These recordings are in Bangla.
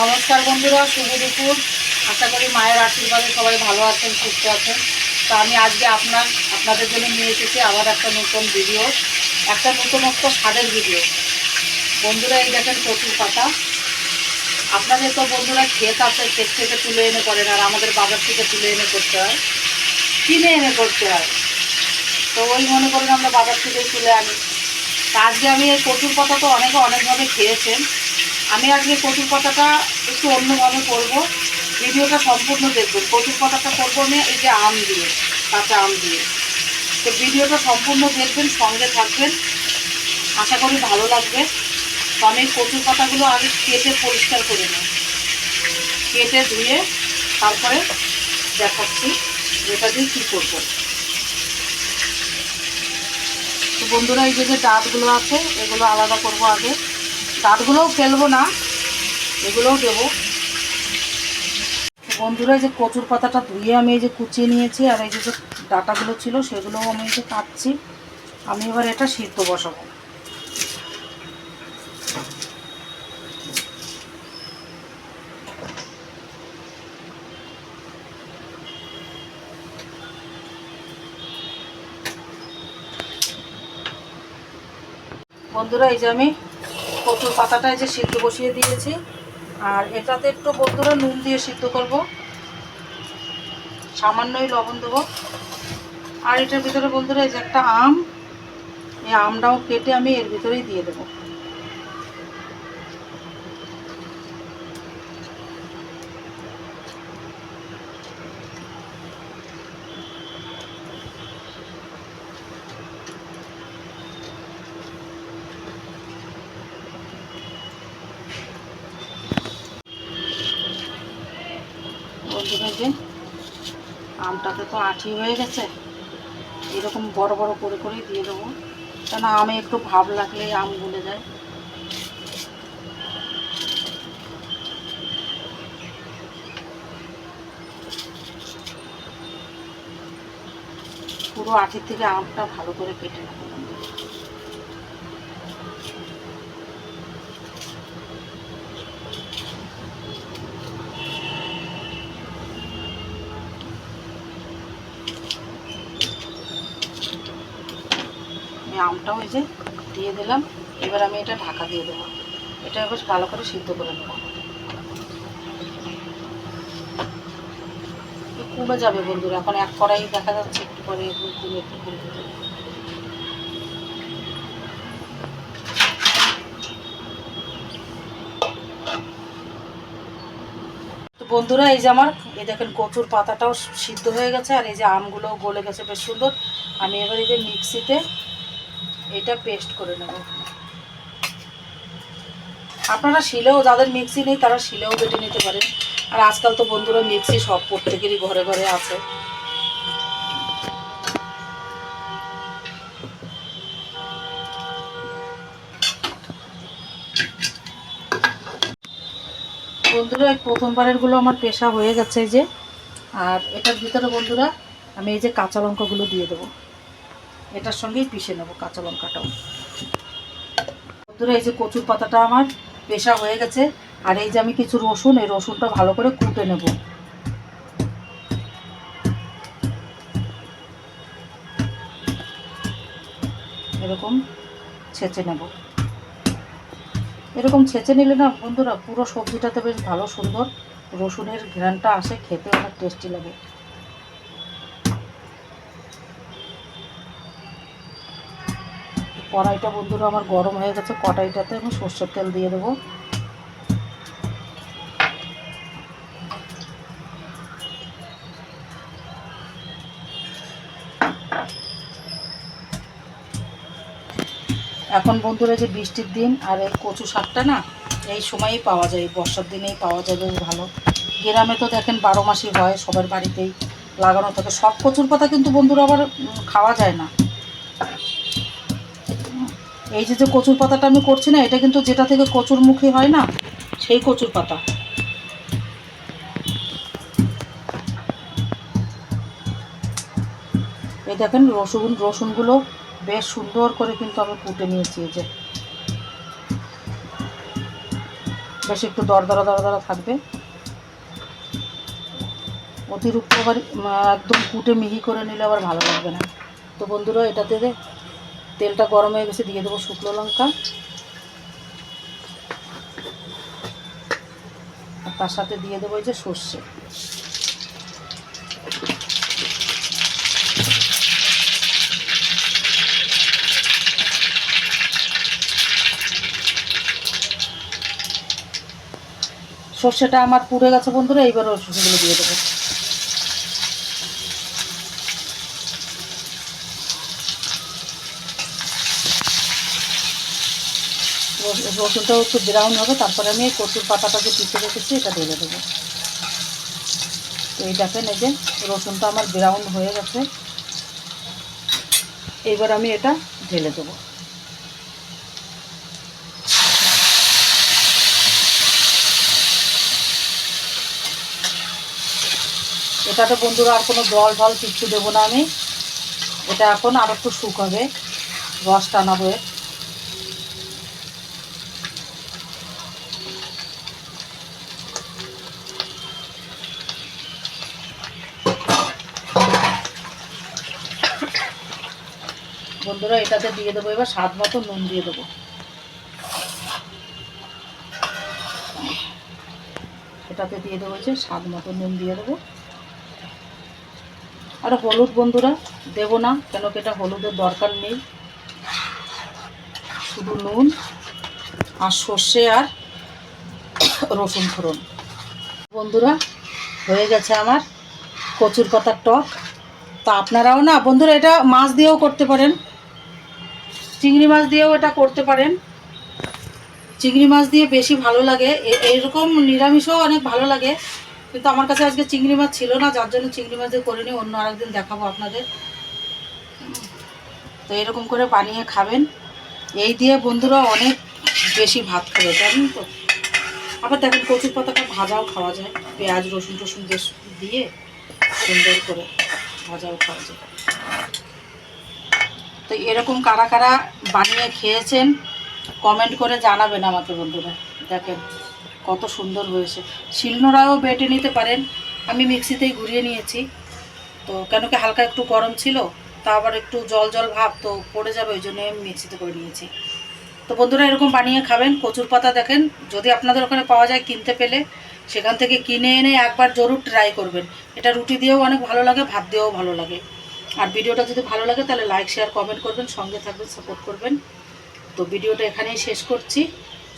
নমস্কার বন্ধুরা, শুভ দুপুর। আশা করি মায়ের আশীর্বাদে সবাই ভালো আছেন, সুস্থ আছেন। তো আমি আজকে আপনার, আপনাদের জন্য নিয়ে এসেছি আবার একটা নতুন ভিডিও একটা নতুনত্ব স্বাদের ভিডিও বন্ধুরা, এই দেখেন কচুর পাতা। আপনাদের তো বন্ধুরা ক্ষেত আছে, ক্ষেত থেকে তুলে এনে করেন, আর আমাদের বাজার থেকে তুলে এনে করতে হয়। কিনে এনে করতে হয়। তো ওই মনে করেন আমরা বাজার থেকেই তুলে আনি। আজকে আমি এই কচুর পাতা তো অনেকে অনেকভাবে খেয়েছেন। আমি আজকে কচুর পাতাটা একটু অন্যভাবে করব। ভিডিওটা সম্পূর্ণ দেখবেন। কচুর পাতাটা করব আমি এই যে আম দিয়ে, কাঁচা আম দিয়ে। তো ভিডিওটা সম্পূর্ণ দেখবেন, সঙ্গে থাকবেন। আশা করি ভালো লাগবে। তো আমি কচুর পাতাগুলো আগে কেটে পরিষ্কার করে নিই কেটে ধুয়ে তারপরে দেখাচ্ছি এটা দিয়ে কী করব। তো বন্ধুরা, এই যে যে ডাঁটগুলো আছে, এগুলো আলাদা করব আগে। ডাঁটগুলোও ফেলব না, এগুলোও দেবো। বন্ধুরা যে কচুর পাতাটা ধুয়ে আমি এই যে কুচিয়ে নিয়েছি, আর এই যে যে ডাঁটাগুলো ছিল, সেগুলোও আমি এই যে কাটছি। আমি এবার এটা সিদ্ধ বসাবো। বন্ধুরা, এই যে আমি কচুর পাতাটা যে সিদ্ধ বসিয়ে দিয়েছি। আর এটাতে একটু বন্ধুরা নুন দিয়ে সিদ্ধ করব। সামান্যই লবণ দেবো। আর এটার ভিতরে বন্ধুরা এই যে একটা আম, এই আমটাও কেটে আমি এর ভিতরেই দিয়ে দেবো। বন্ধুরা যে আমটাতে তো আঠি হয়ে গেছে। এরকম বড় বড় করে করেই দিয়ে দেবো। কেন আমে একটু ভাব লাগলেই আম গলে যায়। পুরো আঠির থেকে আমটা ভালো করে কেটে নেব। আমি আমটাও এই যে দিয়ে দিলাম। এবার আমি এটা ঢাকা দিয়ে দেবো। এটা বেশ ভালো করে সিদ্ধ করে নেব। কমে যাবে বন্ধুরা, এখন এক কড়াই দেখা যাচ্ছে, একটু পরে কমে বন্ধুরা, এই যে আমার, এই দেখেন কচুর পাতাটাও সিদ্ধ হয়ে গেছে, আর এই যে আমগুলোও গলে গেছে, বেশ সুন্দর। আমি এবার এই যে মিক্সিতে এটা পেস্ট করে নেব। আপনারা শিলেও, যাদের মিক্সি নেই, তারা শিলেও বেটে নিতে পারেন। আর আজকাল তো বন্ধুরা মিক্সি সব প্রত্যেকেরই ঘরে ঘরে আছে। বন্ধুরা, এই প্রথমবারেরগুলো আমার পেশা হয়ে গেছে যে। আর এটার ভিতরে বন্ধুরা, আমি এই যে কাঁচা লঙ্কাগুলো দিয়ে দেবো। এটার সঙ্গেই পিষে নেব কাঁচা লঙ্কাটাও। এই যে কচুর পাতাটা আমার পেশা হয়ে গেছে, আর এই যে আমি কিছু রসুন, এই রসুনটা ভালো করে কুটে নেব। এরকম ছেঁচে নেব। এরকম ছেঁচে নিলে না, বন্ধুরা, পুরো সবজিটাতে বেশ ভালো সুন্দর রসুনের ঘ্রানটা আসে খেতে অনেক টেস্টি লাগে। কড়াইটা বন্ধুরা আমার গরম হয়ে গেছে, কড়াইটাতে আমি সর্ষের তেল দিয়ে দেবো। এখন বন্ধুরা যে বৃষ্টির দিন আর এই কচু শাকটা না, এই সময়ই পাওয়া যায় বর্ষার দিনেই পাওয়া যায় বেশ ভালো। গ্রামে তো দেখেন বারো মাসই হয়, সবার বাড়িতেই লাগানো থাকে। সব কচুর পাতা কিন্তু বন্ধুরা আবার খাওয়া যায় না। এই যে যে কচুর পাতাটা আমি করছি না, এটা কিন্তু যেটা থেকে কচুর মুখী হয় না, সেই কচুর পাতা। এই দেখেন রসুন, রসুনগুলো বেশ সুন্দর করে কিন্তু আমি কুটে নিয়েছি এই যে। বেশ একটু দরদরা দরদরা থাকবে। অতিরিক্ত আবার একদম কুটে মিহি করে নিলে আবার ভালো লাগবে না। তো বন্ধুরা, এটাতে তেলটা গরম হয়ে গেছে, দিয়ে দেবো শুকনো লঙ্কা। আর তার সাথে দিয়ে দেবো এই যে সর্ষে। সর্ষেটা আমার পুড়ে গেছে বন্ধুরা এইবার রসুনগুলো দিয়ে দেবো। রসুনটাও একটু ব্রাউন হবে, তারপরে আমি কচুর পাতাটা যে পিষে রেখেছি, এটা ঢেলে দেবো। তো এই দেখেন, এই যে রসুনটা আমার ব্রাউন হয়ে গেছে। এইবার আমি এটা ঢেলে দেবো। এটাতে বন্ধুরা আর কোনো জল ঢল কিচ্ছু দেবো না আমি। এটা এখন আর একটু শুক হবে রস টানাবো এর। বন্ধুরা, এটাতে দিয়ে দেবো, এবার স্বাদ মতো নুন দিয়ে দেবো। এটাতে দিয়ে দেবো যে স্বাদ মতো নুন দিয়ে দেবো। আর হলুদ বন্ধুরা, দেবো না, কেন কি এটা হলুদের দরকার নেই। শুধু নুন আর সর্ষে আর রসুন ফোড়ন। বন্ধুরা, হয়ে গেছে আমার কচুর পাতার টক। তা আপনারাও না, বন্ধুরা এটা মাছ দিয়েও করতে পারেন। চিংড়ি মাছ দিয়েও এটা করতে পারেন। চিংড়ি মাছ দিয়ে বেশি ভালো লাগে। এ- এইরকম নিরামিষও অনেক ভালো লাগে। কিন্তু আমার কাছে আজকে চিংড়ি মাছ ছিল না, যার জন্য চিংড়ি মাছ দিয়ে করিনি, অন্য আরেকদিন দেখাবো আপনাদের। তো এরকম করে বানিয়ে খাবেন। এই দিয়ে বন্ধুরা অনেক বেশি ভাত খাবে, জানেন তো? আবার দেখেন কচুর পাতাটা ভাজাও খাওয়া যায়। পেঁয়াজ রসুন টসুন দিয়ে সুন্দর করে ভাজাও খাওয়া যায়। তো এরকম কারা কারা বানিয়ে খেয়েছেন কমেন্ট করে জানাবেন আমাকে বন্ধুরা। দেখেন কত সুন্দর হয়েছে। শিলনোড়াও বেটে নিতে পারেন। আমি মিক্সিতেই ঘুরিয়ে নিয়েছি। তো কেন কি হালকা একটু গরম ছিল, তা আবার একটু জল জল ভাব তো পড়ে যাবে, ওই জন্য আমি মিক্সিতে করে নিয়েছি। তো বন্ধুরা এরকম বানিয়ে খাবেন, কচুর পাতা দেখেন। যদি আপনাদের ওখানে পাওয়া যায় কিনতে পেলে, সেখান থেকে কিনে এনে একবার জরুর ট্রাই করবেন। এটা রুটি দিয়েও অনেক ভালো লাগে, ভাত দিয়েও ভালো লাগে। আর ভিডিওটা যদি ভালো লাগে, তাহলে লাইক শেয়ার কমেন্ট করবেন, সঙ্গে থাকবেন সাপোর্ট করবেন। তো ভিডিওটা এখানেই শেষ করছি।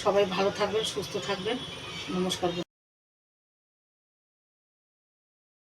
সবাই ভালো থাকবেন, সুস্থ থাকবেন। নমস্কার